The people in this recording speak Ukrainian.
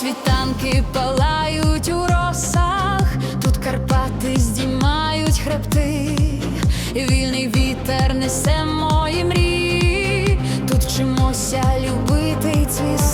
світанки палають у росах, тут Карпати здіймають хребти, і вільний вітер несе мої мрії, тут вчимося любити й цвісти.